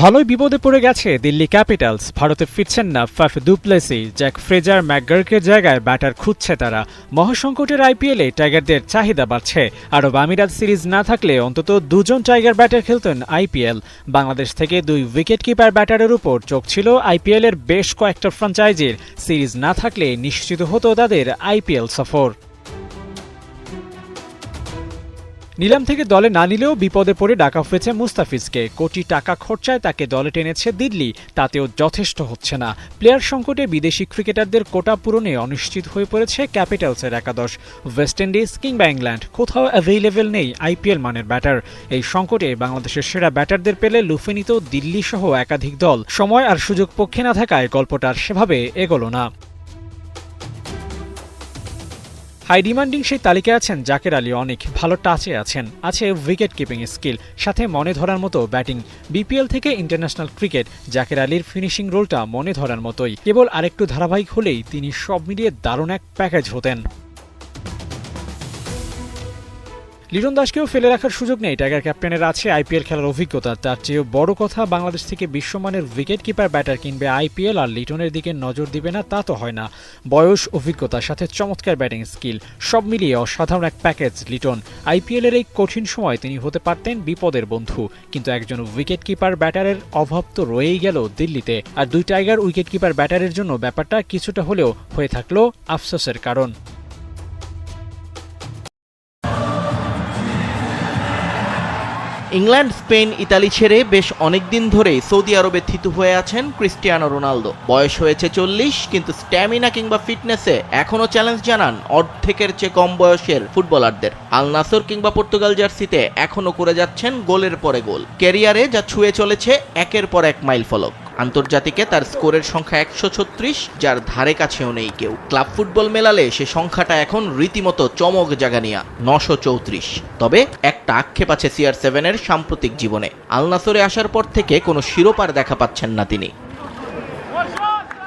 ভালোই বিপদে পড়ে গেছে দিল্লি ক্যাপিটালস। ভারতে ফিরছেন না Faf du Plessis Jake Fraser ম্যাকগার্কের জায়গায় ব্যাটার খুঁজছে তারা। মহাসংকটের আইপিএলে টাইগারদের চাহিদা বাড়ছে। আরব আমিরাত সিরিজ না থাকলে অন্তত দুজন টাইগার ব্যাটার খেলতেন আইপিএল। বাংলাদেশ থেকে দুই উইকেট কিপার ব্যাটারের উপর চোখ ছিল আইপিএলের বেশ কয়েকটা ফ্র্যাঞ্চাইজির সিরিজ না থাকলে নিশ্চিত হতো তাদের আইপিএল সফর। নিলাম থেকে দলে না নিলেও বিপদে পড়ে ডাকা হয়েছে মুস্তাফিজকে। কোটি টাকা খরচায় তাকে দলে টেনেছে দিল্লি, তাতেও যথেষ্ট হচ্ছে না। প্লেয়ার সংকটে বিদেশি ক্রিকেটারদের কোটা পূরণে অনিশ্চিত হয়ে পড়েছে ক্যাপিটালসের একাদশ। ওয়েস্ট ইন্ডিজ কিংবা ইংল্যান্ড, কোথাও অ্যাভেইলেবল নেই আইপিএল মানের ব্যাটার। এই সংকটে বাংলাদেশের সেরা ব্যাটারদের পেলে লুফে নিত দিল্লি সহ একাধিক দল। সময় আর সুযোগ পক্ষে না থাকায় গল্পটার সেভাবে এগোলো না। হাই ডিমান্ডিং সেই তালিকায় আছেন জাকের আলী, অনেক ভালো টাচে আছেন। আছে উইকেট কিপিং স্কিল সাথে মনে ধরার মতো ব্যাটিং বিপিএল থেকে ইন্টারন্যাশনাল ক্রিকেট জাকের আলীর ফিনিশিং রোলটা মনে ধরার মতোই। কেবল আরেকটু ধারাবাহিক হলেই তিনি সব মিলিয়ে দারুণ এক প্যাকেজ হতেন। লিটন দাসকেও ফেলে রাখার সুযোগ নেই। টাইগার ক্যাপ্টেনের আছে আইপিএল খেলার অভিজ্ঞতা। তার চেয়েও বড় কথা, বাংলাদেশ থেকে বিশ্বমানের উইকেট কিপার ব্যাটার কিনবে আইপিএল, আর লিটনের দিকে নজর দিবে না, তা তো হয় না। বয়স অভিজ্ঞতার সাথে চমৎকার ব্যাটিং স্কিল, সব মিলিয়ে অসাধারণ এক প্যাকেজ লিটন। আইপিএলের এই কঠিন সময় তিনি হতে পারতেন বিপদের বন্ধু, কিন্তু একজন উইকেট কিপার ব্যাটারের অভাব তো রয়েই গেল দিল্লিতে। আর দুই টাইগার উইকেট কিপার ব্যাটারের জন্য ব্যাপারটা কিছুটা হলেও হয়ে থাকল আফসোসের কারণ। ইংল্যান্ড, স্পেন, ইতালি ছেড়ে বেশ অনেকদিন ধরেই সৌদি আরবে থিতু হয়ে আছেন ক্রিস্টিয়ানো রোনালদো। বয়স হয়েছে চল্লিশ, কিন্তু স্ট্যামিনা কিংবা ফিটনেসে এখনও চ্যালেঞ্জ জানান অর্ধেকের চেয়ে কম বয়সের ফুটবলারদের। আল নাসর কিংবা পর্তুগাল জার্সিতে এখনও করে যাচ্ছেন গোলের পরে গোল। ক্যারিয়ারে যা ছুঁয়ে চলেছে, একের পর এক মাইল ফলক। আন্তর্জাতিকে তার স্কোরের সংখ্যা একশো ছত্রিশ, যার ধারে কাছেও নেই কেউ। ক্লাব ফুটবল মেলালে সে সংখ্যাটা এখন রীতিমতো চমক জাগানিয়া, নশো চৌত্রিশ। তবে একটা আক্ষেপ আছে সিআর সেভেনের সাম্প্রতিক জীবনে। আলনাসরে আসার পর থেকে কোনো শিরোপার দেখা পাচ্ছেন না তিনি।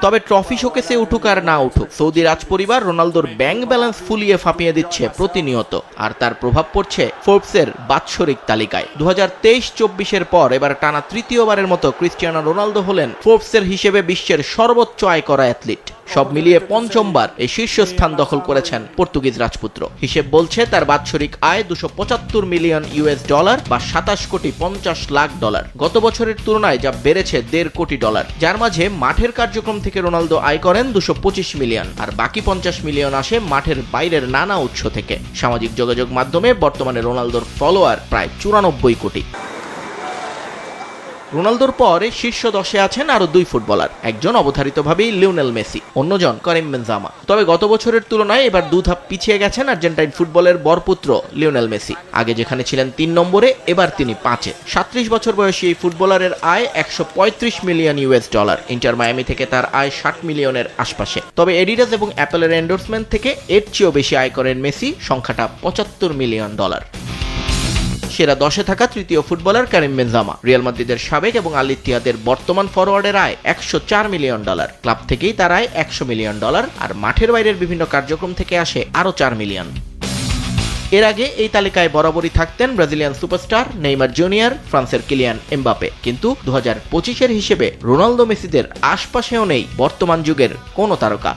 তবে ট্রফি শোকেসে উঠুক আর না উঠুক, সৌদি রাজ পরিবার রোনালদোর ব্যাংক ব্যালেন্স ফুলিয়ে ফাঁপিয়ে দিচ্ছে প্রতিনিয়ত, আর তার প্রভাব পড়ছে ফোর্বসের বাৎসরিক তালিকায়। দু হাজার তেইশ চব্বিশের পর এবার টানা তৃতীয়বারের মতো ক্রিস্টিয়ানো রোনালদো হলেন ফোর্বসের হিসেবে বিশ্বের সর্বোচ্চ আয় করা অ্যাথলিট। সব মিলিয়ে পঞ্চমবার এই শীর্ষস্থান দখল করেছেন পর্তুগিজ রাজপুত্র। হিসেব বলছে তার বাৎসরিক আয় দুশো মিলিয়ন ইউএস ডলার বা সাতাশ কোটি পঞ্চাশ লাখ ডলার। গত বছরের তুলনায় যা বেড়েছে দেড় কোটি ডলার। যার মাঝে মাঠের কার্যক্রম থেকে রোনালদো আয় করেন দুশো মিলিয়ন, আর বাকি পঞ্চাশ মিলিয়ন আসে মাঠের বাইরের নানা উৎস থেকে। সামাজিক যোগাযোগ মাধ্যমে বর্তমানে রোনালদোর ফলোয়ার প্রায় চুরানব্বই কোটি। রোনালদোর পরে শীর্ষ দশে আছেন আরও দুই ফুটবলার, একজন অবধারিতভাবেই লিওনেল মেসি, অন্যজন করিম বেনজামা। তবে গত বছরের তুলনায় এবার দু ধাপ পিছিয়ে গেছেন আর্জেন্টাইন ফুটবলের বরপুত্র লিওনেল মেসি। আগে যেখানে ছিলেন তিন নম্বরে, এবার তিনি পাঁচে। সাত্রিশ বছর বয়সী এই ফুটবলারের আয় একশো পঁয়ত্রিশ million US dollar. Inter Miami থেকে তার আয় ষাট মিলিয়নের আশপাশে। তবে এডিডাস এবং অ্যাপেলের এন্ডোর্সমেন্ট থেকে এর চেয়েও বেশি আয় করেন মেসি, সংখ্যাটা পঁচাত্তর মিলিয়ন ডলার। সেরা দশে থাকা তৃতীয় ফুটবলার কারিম বেনজামা। রিয়াল মাদ্রিদের সাবেক এবং আল ইত্তিহাদের বর্তমান ফরওয়ার্ডের আয় একশো চার মিলিয়ন ডলার। ক্লাব থেকেই তার আয় একশো মিলিয়ন ডলার, আর মাঠের বাইরের বিভিন্ন কার্যক্রম থেকে আসে আরও চার মিলিয়ন। এর আগে এই তালিকায় বরাবরই থাকতেন ব্রাজিলিয়ান সুপারস্টার নেইমার জুনিয়র, ফ্রান্সের কিলিয়ান এমবাপে। কিন্তু দু হাজার পঁচিশের হিসেবে রোনালদো মেসিদের আশপাশেও নেই বর্তমান যুগের কোনো তারকা।